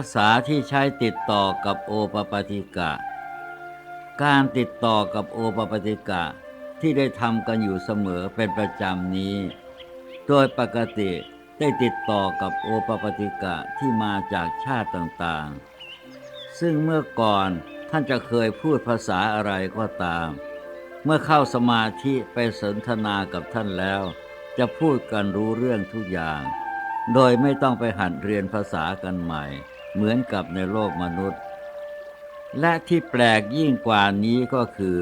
ภาษาที่ใช้ติดต่อกับโอปปาติกะ การติดต่อกับโอปปาติกะที่ได้ทำกันอยู่เสมอเป็นประจำนี้ โดยปกติได้ติดต่อกับโอปปาติกะที่มาจากชาติต่างๆ ซึ่งเมื่อก่อนท่านจะเคยพูดภาษาอะไรก็ตาม เมื่อเข้าสมาธิไปสนทนากับท่านแล้ว จะพูดกันรู้เรื่องทุกอย่าง โดยไม่ต้องไปหัดเรียนภาษากันใหม่ เหมือนกับในโลกมนุษย์ และที่แปลกยิ่งกว่านี้ก็คือ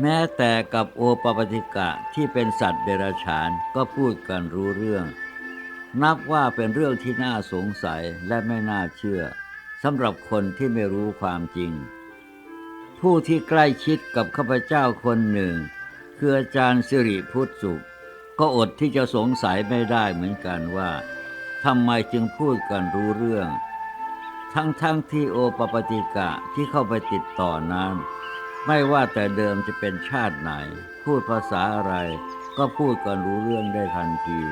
แม้แต่กับโอปปติกะที่เป็นสัตว์เดรัจฉานก็พูดกันรู้เรื่อง นับว่าเป็นเรื่องที่น่าสงสัยและไม่น่าเชื่อสำหรับคนที่ไม่รู้ความจริง ผู้ที่ใกล้ชิดกับข้าพเจ้าคนหนึ่ง คืออาจารย์สิริพุทธสุข ก็อดที่จะสงสัยไม่ได้เหมือนกันว่าทำไมจึงพูดกันรู้เรื่อง ทั้งๆทที่โอปปติกะที่เข้าไปติดต่อนั้น ไม่ว่าแต่เดิมจะเป็นชาติไหน พูดภาษาอะไร ก็พูดกันรู้เรื่องได้ทันที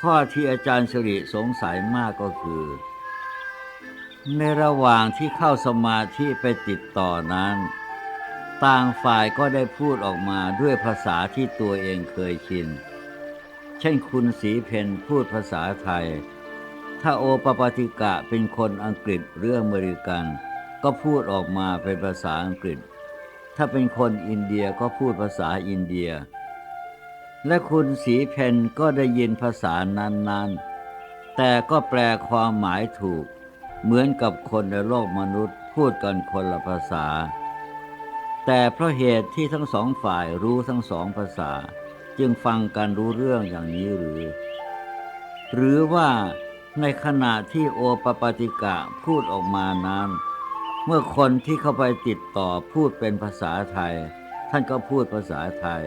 ข้อที่อาจารย์สิริสงสัยมากก็คือ ในระหว่างที่เข้าสมาธิไปติดต่อนั้น ต่างฝ่ายก็ได้พูดออกมาด้วยภาษาที่ตัวเองเคยชิน เช่นคุณสีเพนพูดภาษาไทย ถ้าโอปปาติกะเป็นคนอังกฤษหรืออเมริกัน ก็พูดออกมาเป็นภาษาอังกฤษ ถ้าเป็นคนอินเดียก็พูดภาษาอินเดีย และคุณสีเพนก็ได้ยินภาษานั้นๆ แต่ก็แปลความหมายถูก เหมือนกับคนในโลกมนุษย์พูดกันคนละภาษา แต่เพราะเหตุที่ทั้งสองฝ่ายรู้ทั้งสองภาษา จึงฟังกันรู้เรื่องอย่างนี้หรือ หรือว่า ในขณะที่โอปปาติกะพูดออกมานั้น เมื่อคนที่เข้าไปติดต่อพูดเป็นภาษาไทย ท่านก็พูดภาษาไทย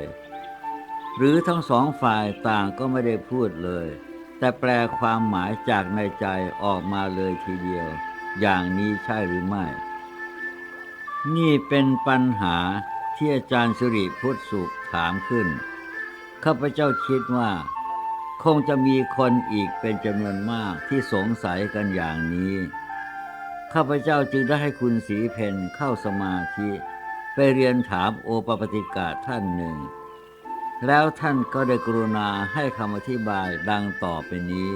หรือทั้งสองฝ่ายต่างก็ไม่ได้พูดเลย แต่แปลความหมายจากในใจออกมาเลยทีเดียว อย่างนี้ใช่หรือไม่ นี่เป็นปัญหาที่อาจารย์สุริพุทธสุขถามขึ้นข้าพเจ้าคิดว่า คงจะมีคนอีกเป็นจำนวนมากที่สงสัยกันอย่างนี้ ข้าพเจ้าจึงได้ให้คุณสีเพนเข้าสมาธิ ไปเรียนถามโอปปติกะท่านหนึ่ง แล้วท่านก็ได้กรุณาให้คำอธิบายดังต่อไปนี้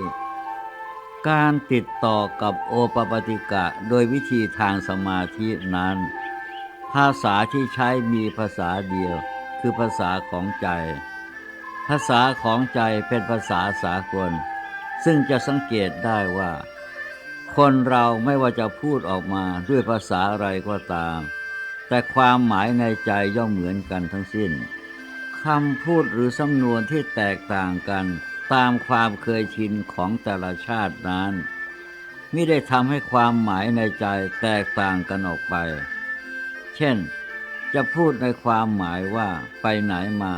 การติดต่อกับโอปปติกะโดยวิธีทางสมาธินั้น ภาษาที่ใช้มีภาษาเดียวคือภาษาของใจ ภาษาของใจเป็นภาษาสากล ซึ่งจะสังเกตได้ว่า คนเราไม่ว่าจะพูดออกมาด้วยภาษาอะไรก็ตาม แต่ความหมายในใจย่อมเหมือนกันทั้งสิ้นคำพูดหรือสำนวนที่แตกต่างกันตามความเคยชินของแต่ละชาตินั้นไม่ได้ทำให้ความหมายในใจแตกต่างกันออกไป เช่น จะพูดในความหมายว่าไปไหนมา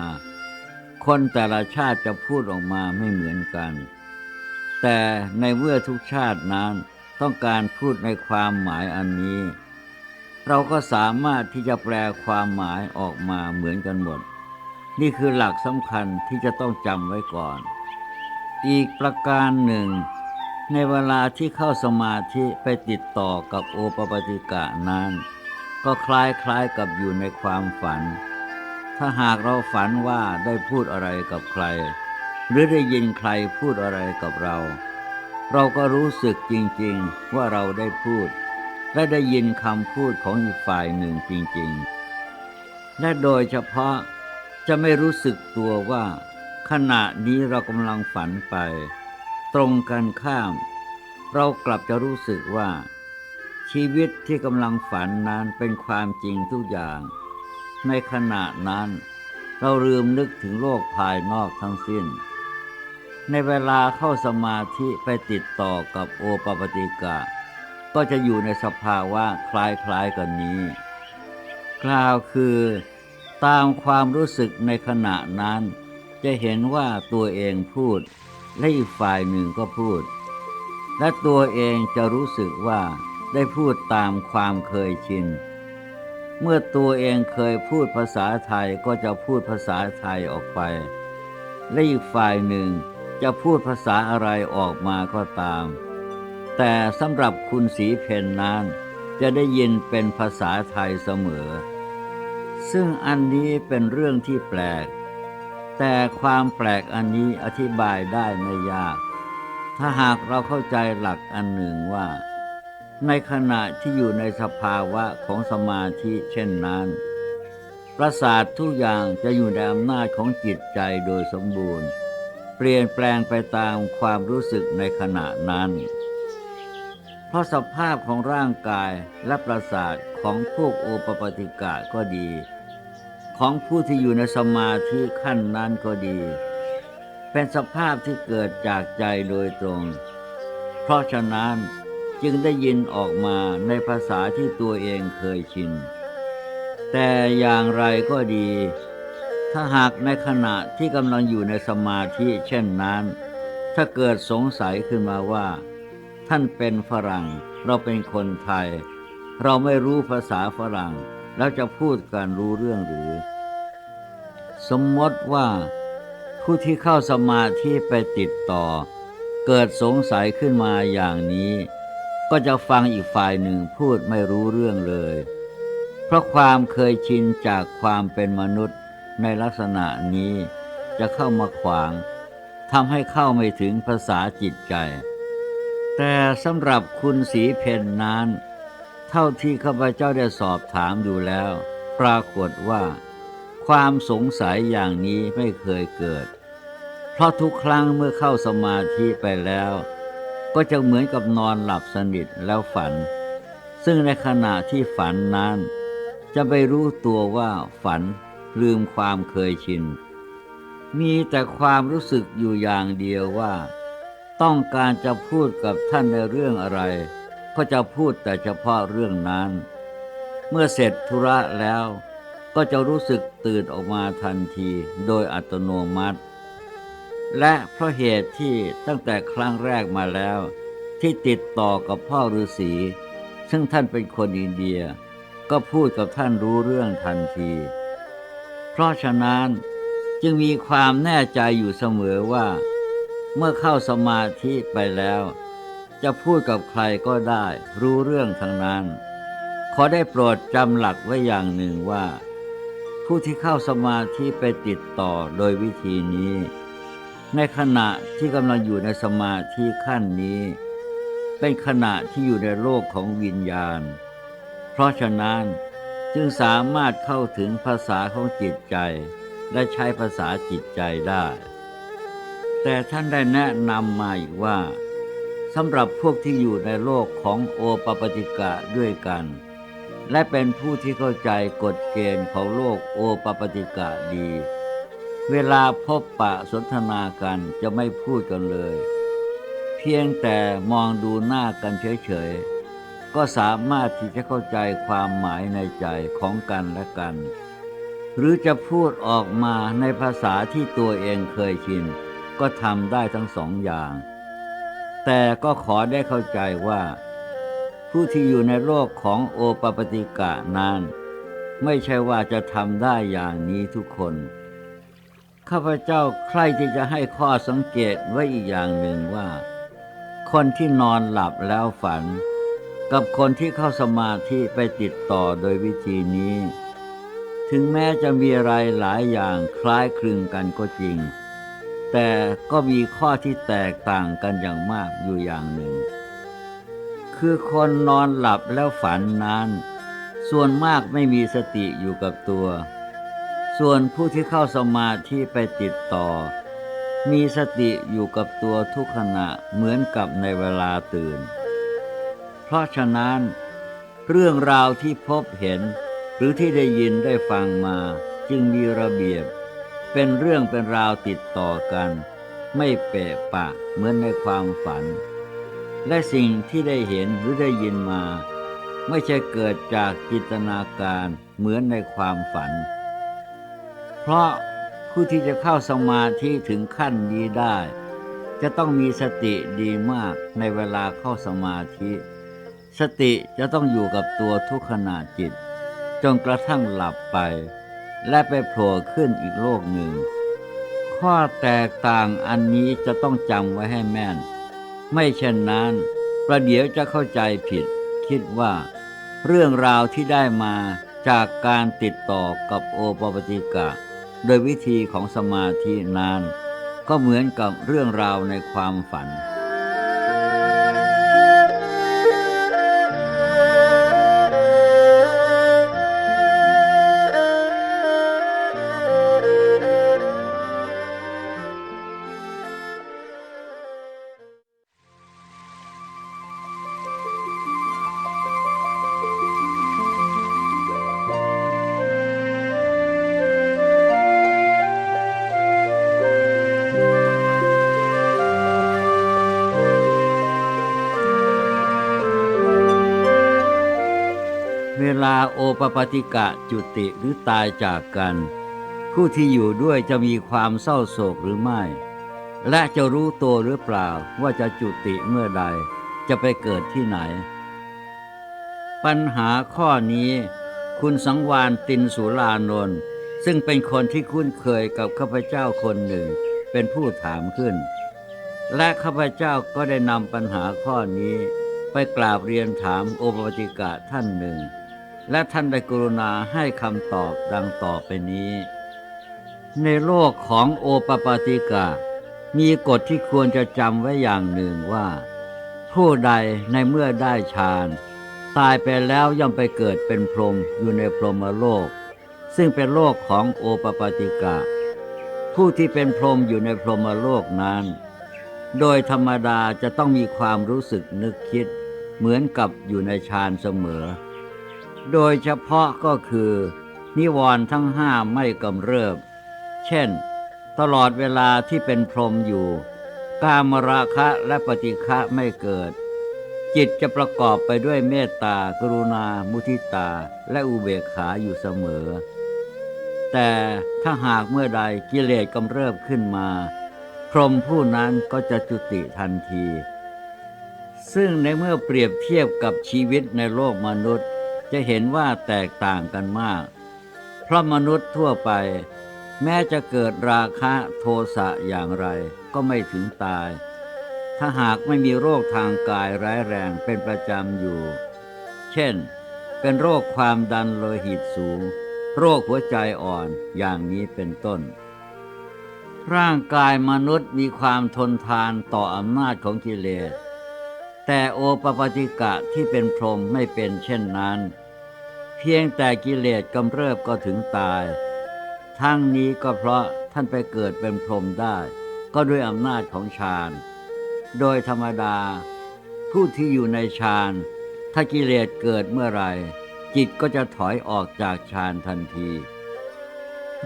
คนแต่ละชาติจะพูดออกมาไม่เหมือนกัน แต่ในเมื่อทุกชาตินั้นต้องการพูดในความหมายอันนี้ เราก็สามารถที่จะแปลความหมายออกมาเหมือนกันหมด นี่คือหลักสำคัญที่จะต้องจำไว้ก่อน อีกประการหนึ่ง ในเวลาที่เข้าสมาธิไปติดต่อกับโอปปาติกะนั้น ก็คล้ายคล้ายกับอยู่ในความฝัน ถ้าหากเราฝันว่าได้พูดอะไรกับใคร หรือได้ยินใครพูดอะไรกับเรา เราก็รู้สึกจริงๆว่าเราได้พูด และได้ยินคำพูดของอีกฝ่ายหนึ่งจริงๆ และโดยเฉพาะจะไม่รู้สึกตัวว่า ขณะนี้เรากำลังฝันไป ตรงกันข้าม เรากลับจะรู้สึกว่า ชีวิตที่กำลังฝันนั้นเป็นความจริงทุกอย่าง ในขณะนั้น เราลืมนึกถึงโลกภายนอกทั้งสิ้น ในเวลาเข้าสมาธิไปติดต่อกับโอปปติกะ ก็จะอยู่ในสภาวะคล้ายๆกันนี้ กล่าวคือตามความรู้สึกในขณะนั้น จะเห็นว่าตัวเองพูด และอีกฝ่ายหนึ่งก็พูด และตัวเองจะรู้สึกว่าได้พูดตามความเคยชิน เมื่อตัวเองเคยพูดภาษาไทยก็จะพูดภาษาไทยออกไป และอีกฝ่ายหนึ่งจะพูดภาษาอะไรออกมาก็ตาม แต่สำหรับคุณสีเพนนั้นจะได้ยินเป็นภาษาไทยเสมอ ซึ่งอันนี้เป็นเรื่องที่แปลก แต่ความแปลกอันนี้อธิบายได้ไม่ยาก ถ้าหากเราเข้าใจหลักอันหนึ่งว่า ในขณะที่อยู่ในสภาวะของสมาธิเช่นนั้น ประสาททุกอย่างจะอยู่ในอำนาจของจิตใจโดยสมบูรณ์ เปลี่ยนแปลงไปตามความรู้สึกในขณะนั้น เพราะสภาพของร่างกายและประสาทของพวกโอปปติกะก็ดี ของผู้ที่อยู่ในสมาธิขั้นนั้นก็ดี เป็นสภาพที่เกิดจากใจโดยตรง เพราะฉะนั้น จึงได้ยินออกมาในภาษาที่ตัวเองเคยชิน แต่อย่างไรก็ดี ถ้าหากในขณะที่กำลังอยู่ในสมาธิเช่นนั้น ถ้าเกิดสงสัยขึ้นมาว่า ท่านเป็นฝรั่ง เราเป็นคนไทย เราไม่รู้ภาษาฝรั่ง แล้วจะพูดกันรู้เรื่องหรือ สมมติว่าผู้ที่เข้าสมาธิไปติดต่อ เกิดสงสัยขึ้นมาอย่างนี้ ก็จะฟังอีกฝ่ายหนึ่งพูดไม่รู้เรื่องเลย เพราะความเคยชินจากความเป็นมนุษย์ในลักษณะนี้จะเข้ามาขวางทำให้เข้าไม่ถึงภาษาจิตใจ แต่สำหรับคุณสีเพนนั้น เท่าที่ข้าพเจ้าได้สอบถามดูแล้ว ปรากฏว่า ความสงสัยอย่างนี้ไม่เคยเกิด เพราะทุกครั้งเมื่อเข้าสมาธิไปแล้ว ก็จะเหมือนกับนอนหลับสนิทแล้วฝัน ซึ่งในขณะที่ฝันนั้น จะไปรู้ตัวว่าฝันลืมความเคยชิน มีแต่ความรู้สึกอยู่อย่างเดียวว่า ต้องการจะพูดกับท่านในเรื่องอะไร ก็จะพูดแต่เฉพาะเรื่องนั้น เมื่อเสร็จธุระแล้วก็จะรู้สึกตื่นออกมาทันทีโดยอัตโนมัติ และเพราะเหตุที่ตั้งแต่ครั้งแรกมาแล้ว ที่ติดต่อกับพ่อฤาษีซึ่งท่านเป็นคนอินเดีย ก็พูดกับท่านรู้เรื่องทันที เพราะฉะนั้นจึงมีความแน่ใจอยู่เสมอว่า เมื่อเข้าสมาธิไปแล้ว จะพูดกับใครก็ได้รู้เรื่องทั้งนั้น ขอได้โปรดจำหลักไว้อย่างหนึ่งว่า ผู้ที่เข้าสมาธิไปติดต่อโดยวิธีนี้ ในขณะที่กำลังอยู่ในสมาธิขั้นนี้ เป็นขณะที่อยู่ในโลกของวิญญาณ เพราะฉะนั้นจึงสามารถเข้าถึงภาษาของจิตใจ และใช้ภาษาจิตใจได้ แต่ท่านได้แนะนำมาอีกว่าสำหรับพวกที่อยู่ในโลกของโอปปติกะด้วยกัน และเป็นผู้ที่เข้าใจกฎเกณฑ์ของโลกโอปปติกะดี เวลาพบปะสนทนากันจะไม่พูดกันเลย เพียงแต่มองดูหน้ากันเฉยๆ ก็สามารถที่จะเข้าใจความหมายในใจของกันและกัน หรือจะพูดออกมาในภาษาที่ตัวเองเคยชิน ก็ทำได้ทั้งสองอย่าง แต่ก็ขอได้เข้าใจว่า ผู้ที่อยู่ในโลกของโอปปติกะนั้น ไม่ใช่ว่าจะทำได้อย่างนี้ทุกคน ข้าพเจ้าใครที่จะให้ข้อสังเกตไว้อีกอย่างหนึ่งว่า คนที่นอนหลับแล้วฝัน กับคนที่เข้าสมาธิไปติดต่อโดยวิธีนี้ ถึงแม้จะมีอะไรหลายอย่างคล้ายคลึงกันก็จริง แต่ก็มีข้อที่แตกต่างกันอย่างมากอยู่อย่างหนึ่ง คือคนนอนหลับแล้วฝันนั้น ส่วนมากไม่มีสติอยู่กับตัว ส่วนผู้ที่เข้าสมาธิไปติดต่อ มีสติอยู่กับตัวทุกขณะเหมือนกับในเวลาตื่น เพราะฉะนั้นเรื่องราวที่พบเห็น หรือที่ได้ยินได้ฟังมาจึงมีระเบียบ เป็นเรื่องเป็นราวติดต่อกัน ไม่เปะปะเหมือนในความฝัน และสิ่งที่ได้เห็นหรือได้ยินมา ไม่ใช่เกิดจากจินตนาการเหมือนในความฝัน ราะผู้ที่จะเข้าสมาธิถึงขั้นนี้ได้ จะต้องมีสติดีมากในเวลาเข้าสมาธิ สติจะต้องอยู่กับตัวทุกขณะจิต จนกระทั่งหลับไป และไปโผล่ขึ้นอีกโลกหนึ่ง ข้อแตกต่างอันนี้จะต้องจำไว้ให้แม่น ไม่เช่นนั้นประเดี๋ยวจะเข้าใจผิด คิดว่า เรื่องราวที่ได้มาจากการติดต่อกับโอปปติกะ โดยวิธีของสมาธินาน ก็เหมือนกับเรื่องราวในความฝัน ลาโอปปติกะจุติหรือตายจากกัน ผู้ที่อยู่ด้วยจะมีความเศร้าโศกหรือไม่ และจะรู้ตัวหรือเปล่าว่าจะจุติเมื่อใด จะไปเกิดที่ไหน ปัญหาข้อนี้คุณสังวานตินสุรานนท์ซึ่งเป็นคนที่คุ้นเคยกับข้าพเจ้าคนหนึ่ง เป็นผู้ถามขึ้น และข้าพเจ้าก็ได้นำปัญหาข้อนี้ไปกราบเรียนถามโอปปติกะท่านหนึ่ง และท่านได้กรุณาให้คำตอบดังต่อไปนี้ ในโลกของโอปปาติกะ มีกฎที่ควรจะจำไว้อย่างหนึ่งว่า ผู้ใดในเมื่อได้ฌานตายไปแล้วย่อมไปเกิดเป็นพรหมอยู่ในพรหมโลก ซึ่งเป็นโลกของโอปปาติกะ ผู้ที่เป็นพรหมอยู่ในพรหมโลกนั้น โดยธรรมดาจะต้องมีความรู้สึกนึกคิด เหมือนกับอยู่ในฌานเสมอ โดยเฉพาะก็คือ นิวรณ์ทั้งห้าไม่กำเริบ เช่น ตลอดเวลาที่เป็นพรหมอยู่ กามราคะและปฏิฆะไม่เกิด จิตจะประกอบไปด้วยเมตตา กรุณา มุทิตา และอุเบกขาอยู่เสมอ แต่ถ้าหากเมื่อใดกิเลสกำเริบขึ้นมา พรหมผู้นั้นก็จะจุติทันที ซึ่งในเมื่อเปรียบเทียบกับชีวิตในโลกมนุษย์ จะเห็นว่าแตกต่างกันมาก เพราะมนุษย์ทั่วไป แม้จะเกิดราคะโทสะอย่างไรก็ไม่ถึงตาย ถ้าหากไม่มีโรคทางกายร้ายแรงเป็นประจำอยู่ เช่น เป็นโรคความดันโลหิตสูง โรคหัวใจอ่อนอย่างนี้เป็นต้น ร่างกายมนุษย์มีความทนทานต่ออำนาจของกิเลส แต่โอปปติกะที่เป็นพรหมไม่เป็นเช่นนั้น เพียงแต่กิเลสกำเริบก็ถึงตาย ทั้งนี้ก็เพราะท่านไปเกิดเป็นพรหมได้ ก็ด้วยอำนาจของฌาน โดยธรรมดา ผู้ที่อยู่ในฌานถ้ากิเลสเกิดเมื่อไหรจิตก็จะถอยออกจากฌานทันที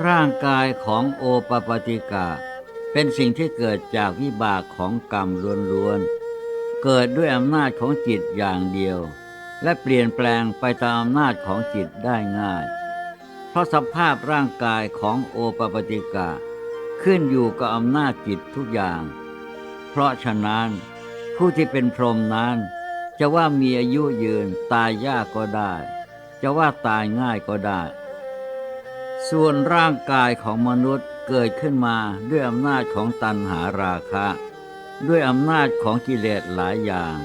ร่างกายของโอปปาติกะ เป็นสิ่งที่เกิดจากวิบากของกรรมล้วนๆ เกิดด้วยอำนาจของจิตอย่างเดียว และเปลี่ยนแปลงไปตามอำนาจของจิตได้ง่าย เพราะสภาพร่างกายของโอปปติกะ ขึ้นอยู่กับอำนาจจิตทุกอย่าง เพราะฉะนั้น ผู้ที่เป็นพรหมนั้น จะว่ามีอายุยืนตายยากก็ได้ จะว่าตายง่ายก็ได้ ส่วนร่างกายของมนุษย์เกิดขึ้นมาด้วยอำนาจของตัณหาราคะ ด้วยอำนาจของกิเลสหลายอย่าง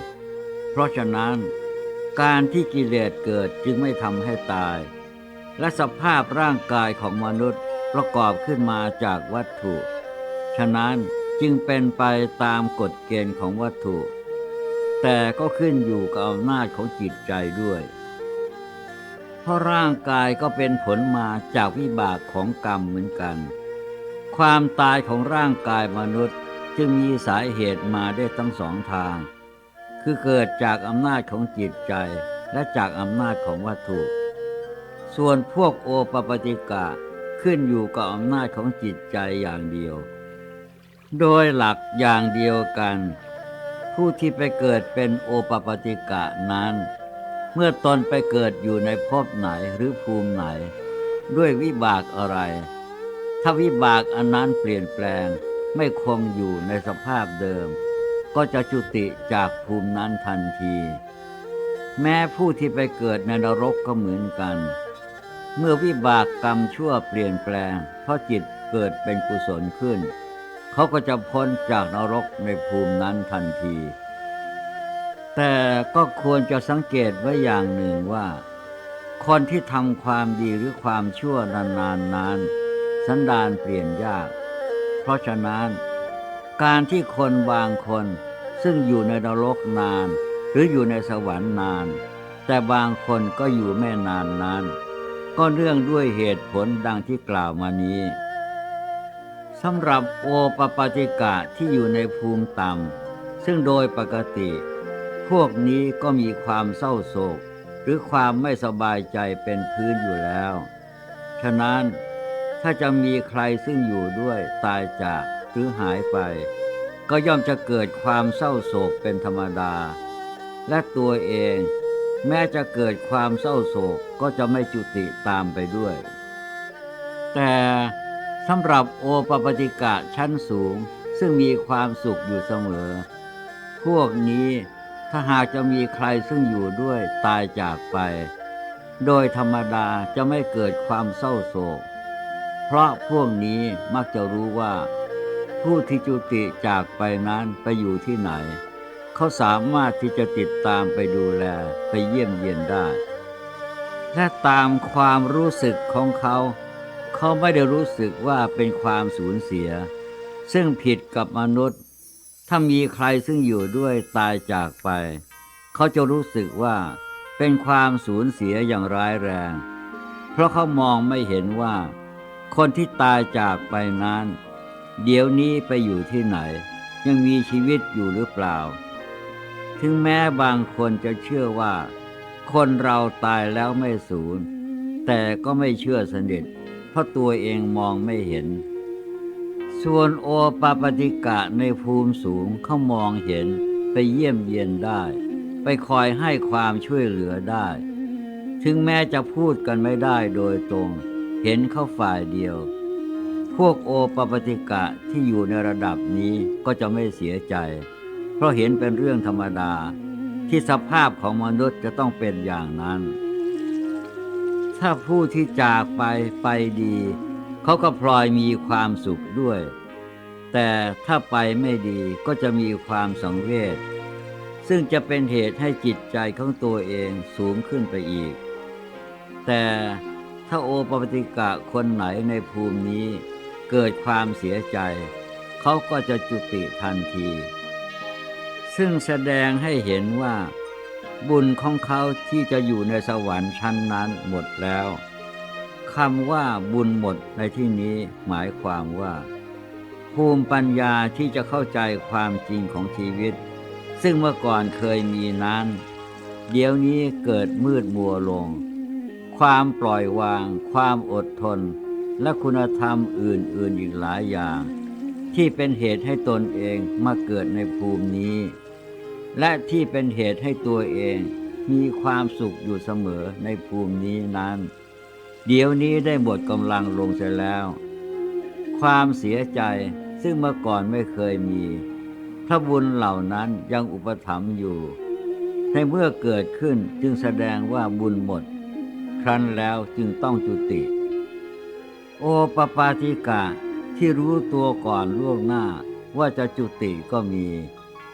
เพราะฉะนั้น การที่กิเลสเกิดจึงไม่ทำให้ตาย และสภาพร่างกายของมนุษย์ประกอบขึ้นมาจากวัตถุ ฉะนั้นจึงเป็นไปตามกฎเกณฑ์ของวัตถุ แต่ก็ขึ้นอยู่กับอำนาจของจิตใจด้วยเพราะร่างกายก็เป็นผลมาจากวิบากของกรรมเหมือนกัน ความตายของร่างกายมนุษย์ จึงมีสาเหตุมาได้ทั้งสองทาง คือเกิดจากอำนาจของจิตใจและจากอำนาจของวัตถุ ส่วนพวกโอปปติกะขึ้นอยู่กับอำนาจของจิตใจอย่างเดียว โดยหลักอย่างเดียวกัน ผู้ที่ไปเกิดเป็นโอปปติกะนั้น เมื่อตนไปเกิดอยู่ในภพไหนหรือภูมิไหน ด้วยวิบากอะไร ถ้าวิบากอันนั้นเปลี่ยนแปลง ไม่คงอยู่ในสภาพเดิม ก็จะจุติจากภูมินั้นทันที แม้ผู้ที่ไปเกิดในนรกก็เหมือนกัน เมื่อวิบากกรรมชั่วเปลี่ยนแปลง เพราะจิตเกิดเป็นกุศลขึ้น เขาก็จะพ้นจากนรกในภูมินั้นทันที แต่ก็ควรจะสังเกตไว้อย่างหนึ่งว่า คนที่ทำความดีหรือความชั่วนานๆนนนั้นสันดานเปลี่ยนยาก ราะฉะนั้น การที่คนบางคนซึ่งอยู่ในนรกนาน หรืออยู่ในสวรรค์นาน แต่บางคนก็อยู่ไม่นานนั้น ก็เนื่องด้วยเหตุผลดังที่กล่าวมานี้สำหรับโอปปาติกะที่อยู่ในภูมิต่ำซึ่งโดยปกติ พวกนี้ก็มีความเศร้าโศก หรือความไม่สบายใจเป็นพื้นอยู่แล้ว ฉะนั้น ถ้าจะมีใครซึ่งอยู่ด้วยตายจากหรือหายไป ก็ย่อมจะเกิดความเศร้าโศกเป็นธรรมดา และตัวเอง แม้จะเกิดความเศร้าโศกก็จะไม่จุติตามไปด้วย แต่สำหรับโอปปติกะชั้นสูงซึ่งมีความสุขอยู่เสมอ พวกนี้ถ้าหากจะมีใครซึ่งอยู่ด้วยตายจากไป โดยธรรมดาจะไม่เกิดความเศร้าโศก เพราะพวกนี้มักจะรู้ว่า ผู้ที่จุติจากไปนั้นไปอยู่ที่ไหน เขาสามารถที่จะติดตามไปดูแลไปเยี่ยมเยียนได้ และตามความรู้สึกของเขา เขาไม่ได้รู้สึกว่าเป็นความสูญเสีย ซึ่งผิดกับมนุษย์ ถ้ามีใครซึ่งอยู่ด้วยตายจากไป เขาจะรู้สึกว่าเป็นความสูญเสียอย่างร้ายแรง เพราะเขามองไม่เห็นว่า คนที่ตายจากไปนั้น เดี๋ยวนี้ไปอยู่ที่ไหน ยังมีชีวิตอยู่หรือเปล่า ถึงแม้บางคนจะเชื่อว่า คนเราตายแล้วไม่สูญ แต่ก็ไม่เชื่อสนิทเพราะตัวเองมองไม่เห็น ส่วนโอปาปติกะในภูมิสูงเขามองเห็นไปเยี่ยมเยียนได้ ไปคอยให้ความช่วยเหลือได้ ถึงแม้จะพูดกันไม่ได้โดยตรง เห็นเขาฝ่ายเดียว พวกโอปปติกะที่อยู่ในระดับนี้ก็จะไม่เสียใจ เพราะเห็นเป็นเรื่องธรรมดาที่สภาพของมนุษย์จะต้องเป็นอย่างนั้น ถ้าผู้ที่จากไปไปดี เขาก็พลอยมีความสุขด้วย แต่ถ้าไปไม่ดีก็จะมีความสังเวช ซึ่งจะเป็นเหตุให้จิตใจของตัวเองสูงขึ้นไปอีก แต่ ถ้าโอปปติกะคนไหนในภูมินี้ เกิดความเสียใจ เขาก็จะจุติทันที ซึ่งแสดงให้เห็นว่า บุญของเขาที่จะอยู่ในสวรรค์ชั้นนั้นหมดแล้วคำว่าบุญหมดในที่นี้หมายความว่า ภูมิปัญญาที่จะเข้าใจความจริงของชีวิต ซึ่งเมื่อก่อนเคยมีนั้น เดี๋ยวนี้เกิดมืดมัวลง ความปล่อยวาง ความอดทน และคุณธรรมอื่นๆอีกหลายอย่าง ที่เป็นเหตุให้ตนเองมาเกิดในภูมินี้ และที่เป็นเหตุให้ตัวเองมีความสุขอยู่เสมอในภูมินี้นั้น เดี๋ยวนี้ได้หมดกำลังลงเสียแล้ว ความเสียใจซึ่งเมื่อก่อนไม่เคยมี พระบุญเหล่านั้นยังอุปถัมภ์อยู่ในเมื่อเกิดขึ้นจึงแสดงว่าบุญหมด ครั้นแล้วจึงต้องจุติ โอปปาติกะที่รู้ตัวก่อนล่วงหน้าว่าจะจุติก็มี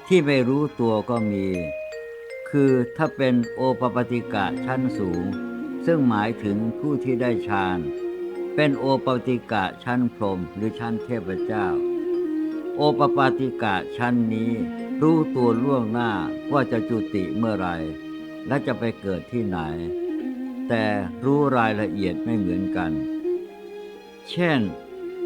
ที่ไม่รู้ตัวก็มี คือถ้าเป็นโอปปาติกะชั้นสูง ซึ่งหมายถึงผู้ที่ได้ฌานเป็นโอปปาติกะชั้นพรหมหรือชั้นเทพเจ้า โอปปาติกะชั้นนี้รู้ตัวล่วงหน้าว่าจะจุติเมื่อไร และจะไปเกิดที่ไหน แต่รู้รายละเอียดไม่เหมือนกัน เช่น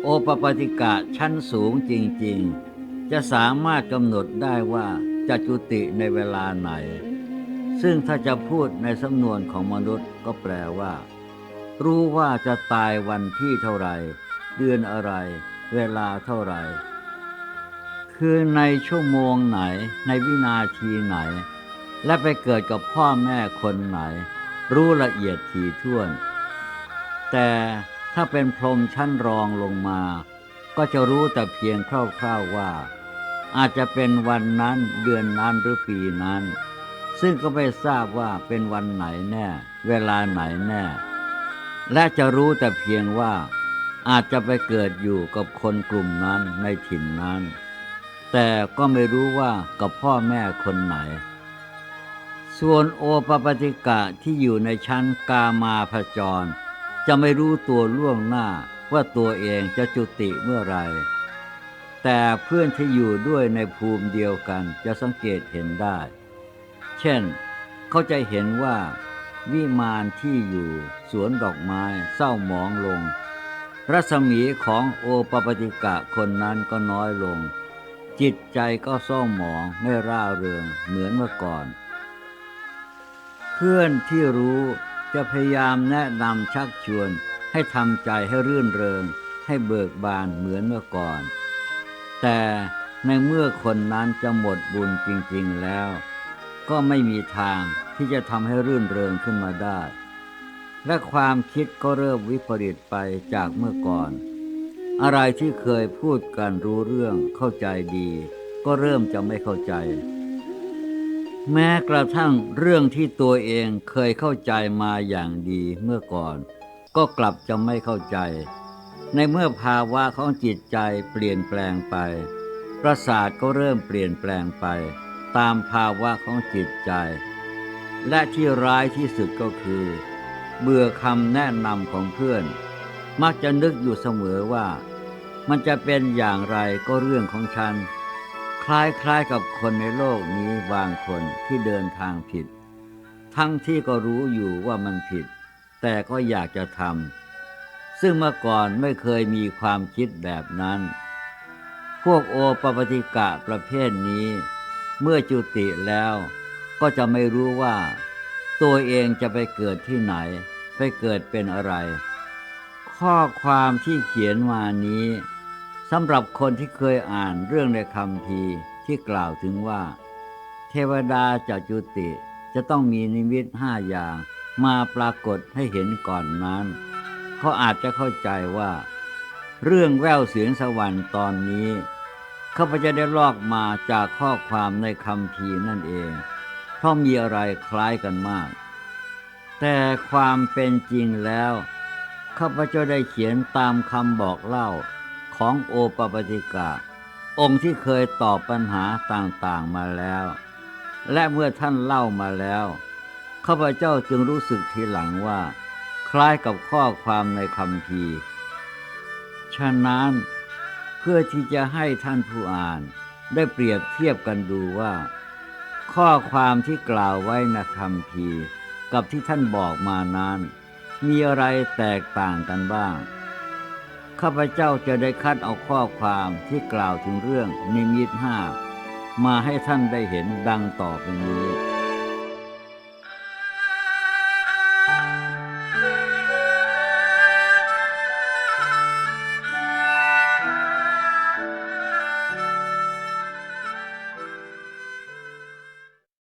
โอปปติกะชั้นสูงจริงๆ จะสามารถกำหนดได้ว่าจะจุติในเวลาไหน ซึ่งถ้าจะพูดในสำนวนของมนุษย์ก็แปลว่า รู้ว่าจะตายวันที่เท่าไหรเดือนอะไร เวลาเท่าไหรคือในชั่วโมงไหน ในวินาทีไหน และไปเกิดกับพ่อแม่คนไหน รู้ละเอียดถี่ถ้วน แต่ถ้าเป็นพรหมชั้นรองลงมา ก็จะรู้แต่เพียงคร่าวๆว่า อาจจะเป็นวันนั้นเดือนนั้นหรือปีนั้น ซึ่งก็ไม่ทราบว่าเป็นวันไหนแน่ เวลาไหนแน่ และจะรู้แต่เพียงว่า อาจจะไปเกิดอยู่กับคนกลุ่มนั้นในถิ่นนั้น แต่ก็ไม่รู้ว่ากับพ่อแม่คนไหน ส่วนโอปปติกะที่อยู่ในชั้นกามาพจร จะไม่รู้ตัวล่วงหน้าว่าตัวเองจะจุติเมื่อไร แต่เพื่อนที่อยู่ด้วยในภูมิเดียวกันจะสังเกตเห็นได้ เช่น เขาจะเห็นว่า วิมานที่อยู่สวนดอกไม้เศร้าหมองลง รัศมีของโอปปติกะคนนั้นก็น้อยลง จิตใจก็เศร้าหมองไม่ร่าเริงเหมือนเมื่อก่อน พื่อนที่รู้จะพยายามแนะนำชักชวน ให้ทำใจให้รื่นเริง ให้เบิกบานเหมือนเมื่อก่อน แต่ในเมื่อคนนั้นจะหมดบุญจริงๆแล้ว ก็ไม่มีทางที่จะทำให้รื่นเริงขึ้นมาได้ และความคิดก็เริ่มวิปริตไปจากเมื่อก่อน อะไรที่เคยพูดกันรู้เรื่องเข้าใจดี ก็เริ่มจะไม่เข้าใจ แม้กระทั่งเรื่องที่ตัวเองเคยเข้าใจมาอย่างดีเมื่อก่อน ก็กลับจะไม่เข้าใจ ในเมื่อภาวะของจิตใจเปลี่ยนแปลงไป ประสาทก็เริ่มเปลี่ยนแปลงไป ตามภาวะของจิตใจ และที่ร้ายที่สุดก็คือ เบื่อคำแนะนำของเพื่อน มักจะนึกอยู่เสมอว่า มันจะเป็นอย่างไรก็เรื่องของฉัน คล้ายๆกับคนในโลกนี้บางคนที่เดินทางผิด ทั้งที่ก็รู้อยู่ว่ามันผิด แต่ก็อยากจะทำซึ่งเมื่อก่อนไม่เคยมีความคิดแบบนั้น พวกโอปปติกะประเภทนี้ เมื่อจุติแล้วก็จะไม่รู้ว่า ตัวเองจะไปเกิดที่ไหน ไปเกิดเป็นอะไร ข้อความที่เขียนมานี้ สำหรับคนที่เคยอ่านเรื่องในคำพีที่กล่าวถึงว่า เทวดาจะจุติจะต้องมีนิมิตห้าอย่างมาปรากฏให้เห็นก่อนนั้น เขาอาจจะเข้าใจว่า เรื่องแววเสียงสวรรค์ตอนนี้ข้าพเจ้าได้ลอกมาจากข้อความในคำพีนั่นเอง เพราะมีอะไรคล้ายกันมาก แต่ความเป็นจริงแล้วข้าพเจ้าได้เขียนตามคำบอกเล่า ของโอปปติกะ องค์ที่เคยตอบปัญหาต่างๆมาแล้ว และเมื่อท่านเล่ามาแล้วข้าพเจ้าจึงรู้สึกทีหลังว่า คล้ายกับข้อความในคำพีฉะนั้นเพื่อที่จะให้ท่านผู้อ่านได้เปรียบเทียบกันดูว่า ข้อความที่กล่าวไว้ในคำพีกับที่ท่านบอกมานั้น มีอะไรแตกต่างกันบ้าง ข้าพเจ้าจะได้คัดเอาข้อความที่กล่าวถึงเรื่องนิมิตห้ามาให้ท่านได้เห็นดังต่อไปนี้